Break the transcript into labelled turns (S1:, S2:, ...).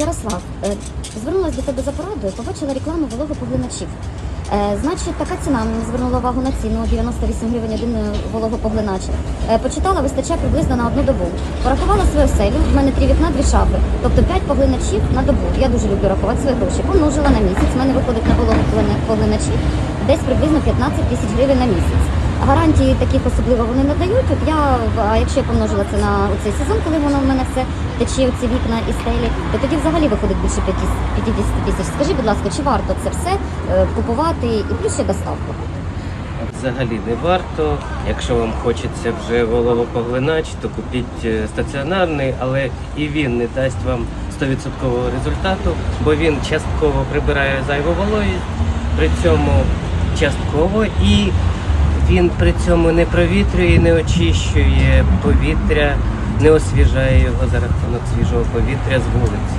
S1: Ярослав, е, звернулася до тебе за порадою, побачила рекламу вологопоглиначів. Е, Значить, така ціна мені звернула увагу на ціну 98 гривень один е, вологопоглинач. Почитала, вистачає приблизно на одну добу. Порахувала свою селю, в мене три вікна, дві шафи, тобто 5 поглиначів на добу. Я дуже люблю рахувати свої гроші. Помножила на місяць. В мене виходить на вологопоглиначі десь приблизно 15 тисяч гривень на місяць. Гарантії таких особливо вони не дають. От я, якщо я помножила це на цей сезон, коли воно в мене все тече, ці вікна і стелі, то тоді взагалі виходить більше 50 тисяч. Скажи, будь ласка, чи варто це все е, купувати і плюс ще доставку?
S2: Взагалі не варто. Якщо вам хочеться вже головопоглинач, то купіть е, стаціонарний, але і він не дасть вам 100% результату, бо він частково прибирає зайву вологість, при цьому частково і він при цьому не провітрює, не очищує повітря, не освіжає його за рахунок свіжого повітря з вулиці.